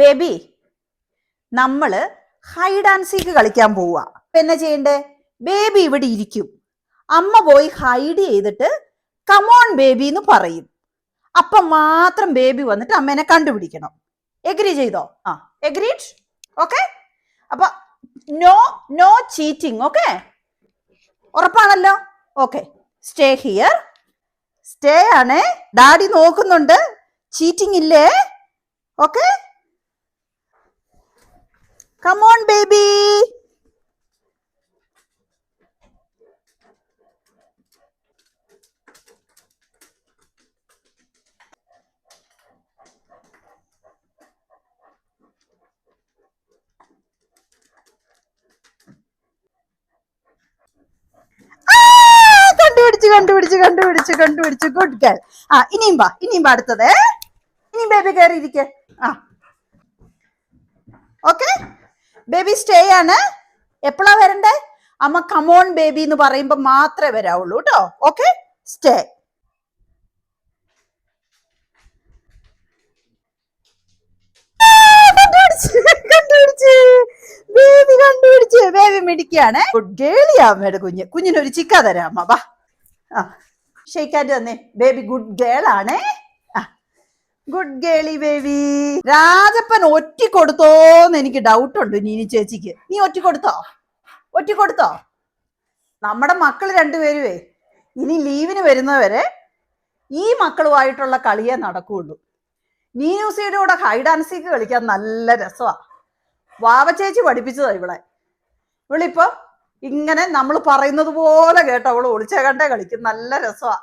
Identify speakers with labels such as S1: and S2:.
S1: Baby നമ്മൾ hide and seek കളിക്കാൻ പോവുക. അപ്പൊ എന്നാ ചെയ്യണ്ടേ? ബേബി ഇവിടെ ഇരിക്കും. അമ്മ പോയി ഹൈഡ് ചെയ്തിട്ട് കമോൺ ബേബി എന്ന് പറയും. അപ്പം മാത്രം ബേബി വന്നിട്ട് അമ്മേനെ കണ്ടുപിടിക്കണം. എഗ്രി ചെയ്തോ? ആ എഗ്രീഡ് ഓക്കെ അപ്പൊ നോ നോ ചീറ്റിംഗ് ഓക്കെ ഉറപ്പാണല്ലോ? ഓക്കെ സ്റ്റേ ഹിയർ സ്റ്റേ ആണേ. ഡാഡി നോക്കുന്നുണ്ട്. ചീറ്റിംഗ് ഇല്ലേ? Okay come on on, baby. കണ്ടുപിടിച്ച് കണ്ടുപിടിച്ച് കണ്ടുപിടിച്ച് ഗുഡ് ഗേൾ ആ ഇനിയും വാ ഇനിയും വാ അടുത്തത്. ഇനിയും ബേബി കയറി ഇരിക്കെ ആ. ഓക്കെ ബേബി സ്റ്റേ ആണ്. എപ്പോഴാ വരണ്ടേ? അമ്മ കമോൺ ബേബി എന്ന് പറയുമ്പോ മാത്രമേ വരാവുള്ളൂ കേട്ടോ. ഓക്കെ സ്റ്റേ കണ്ടുപിടിച്ച് ബേബി കണ്ടുപിടിച്ച്. ബേബി ഗുഡ് ഗേളിയാ അമ്മയുടെ കുഞ്ഞ്. കുഞ്ഞിനൊരു ചിക്ക തരാം അമ്മ. വാ. ആ ഷെയ്ക്കാന്റെ തന്നെ. ബേബി ഗുഡ് ഗേൾ ആണേ. ഗുഡ് ഗേളി ബേബി രാജപ്പൻ ഒറ്റ കൊടുത്തോന്ന് എനിക്ക് ഡൗട്ട് ഉണ്ട് നീനി ചേച്ചിക്ക്. നീ ഒറ്റ കൊടുത്തോ ഒറ്റ കൊടുത്തോ നമ്മുടെ മക്കൾ രണ്ടുപേരുവേ ഇനി ലീവിന് വരുന്നവരെ ഈ മക്കളുമായിട്ടുള്ള കളിയേ നടക്കുകയുള്ളൂ നീനൂസിയുടെ കൂടെ ഹൈഡാൻസിക്ക് കളിക്കാൻ നല്ല രസമാ വാവ ചേച്ചി പഠിപ്പിച്ചതാ ഇവളെ. ഇവളിപ്പോ ഇങ്ങനെ നമ്മൾ പറയുന്നത് പോലെ കേട്ടോ. ഒളിച്ചേ കണ്ടേ കളിക്കും. നല്ല രസമാ